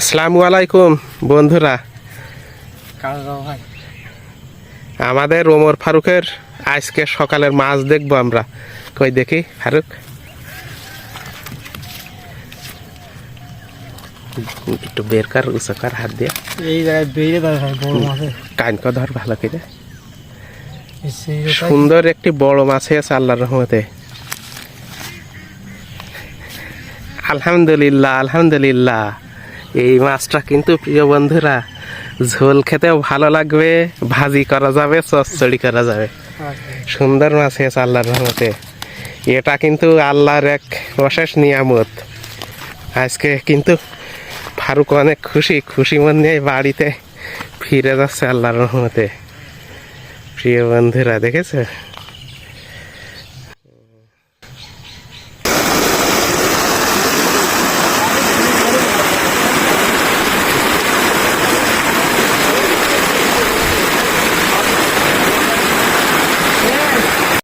আসসালামু আলাইকুম বন্ধুরা। আমাদের ওমর ফারুকের আজকে সকালের মাছ দেখব আমরা। কই দেখি ফারুক? একটু বের কর উঁচু কর হাত দিয়ে। এই জায়গায় বেরিয়ে বড় মাছে কানক ধর ভালো করে। সুন্দর একটি বড় মাছ আছে আল্লাহর রহমতে। আলহামদুলিল্লাহ আলহামদুলিল্লাহ। এই মাছটা কিন্তু প্রিয় বন্ধুরা ঝোল খেতেও ভালো লাগবে ভাজি করা যাবে চচ্চড়ি করা যাবে। সুন্দর মাছ হয়েছে আল্লাহর রহমতে। এটা কিন্তু আল্লাহর এক অশেষ নিয়ামত। আজকে কিন্তু ফারুক অনেক খুশি খুশি মন নিয়ে বাড়িতে ফিরে যাচ্ছে আল্লাহর রহমতে। প্রিয় বন্ধুরা দেখেছে?